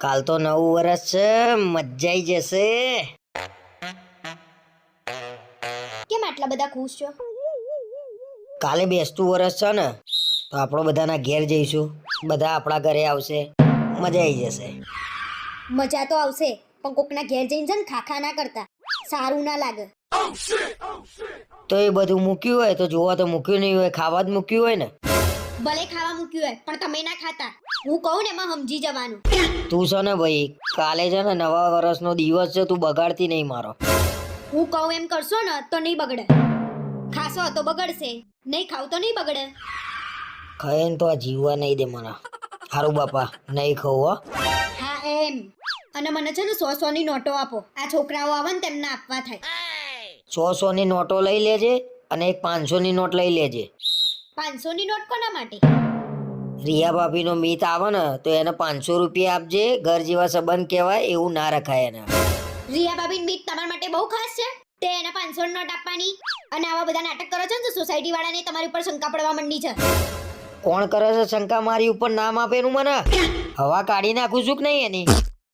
કાલ તો નવું વર્ષ છે મજા આઈ જશે. કેમ આટલા બધા ખુશ છો? કાલે બેસતું વર્ષ છે ને તો આપણો બધાના ઘેર જઈશું. બધા આપણા ઘરે આવશે. મજા આવી જશે. મજા તો આવશે પણ કોકના ઘેર જઈને છે ને ખાખા ના કરતા. સારું ના લાગે. તો એ બધું મૂક્યું હોય તો જોવા તો મૂક્યું નહીં હોય ખાવા જ મૂક્યું હોય ને. ભલે ખાવા મૂક્યું હોય પણ તમે ના ખાતા. હું કહું ને એમાં સમજી જવાનું. તું છે ને ભાઈ કાલે છે ને નવા વર્ષનો દિવસ છે તું બગાડતી નહીં મારો. હું કહું એમ કરશો ને તો નહીં બગડે. ખાશો તો બગડશે નહીં ખાવ તો નહીં બગડે. ખાય તો આ જીવવા નહીં દે મને. સારું બાપા નહીં ખાવું હો. હા એમ. અને મને છે ને સો સો ની નોટો આપો. આ છોકરાઓ આવે ને તેમને આપવા થાય. સો સો ની નોટો લઈ લેજે અને એક પાંચસો ની નોટ લઈ લેજે. પાંચસો ની નોટ કોના માટે? રિયા ભાભીનો મિત આવે ને તો એને પાંચસો રૂપિયા આપજે ઘર જેવા સંબંધ કહેવાય એવું ના રખાય એને. રિયા બાબીન મિત તમારા માટે બહુ ખાસ છે. તે એને પાંચસો નોટ આપવાની. અને આવા બધા નાટક કરો છો ને તો સોસાયટી વાળાને તમારી ઉપર શંકા પડવા માંડી છે. કોણ કરે છે શંકા? મારી ઉપર નામ આપેનું મને? હવા કાઢી નાખું છું કે નહીં એની?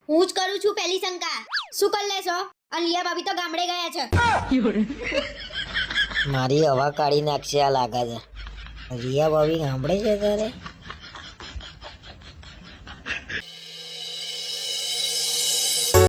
હું જ કરું છું પહેલી શંકા. શું કરી લેશો? અને રિયા ભાભી તો ગામડે ગયા છે. મારી હવા કાઢી નાખશે આ લાગે છે. રિયા ભાભી સાંભળે છે તારે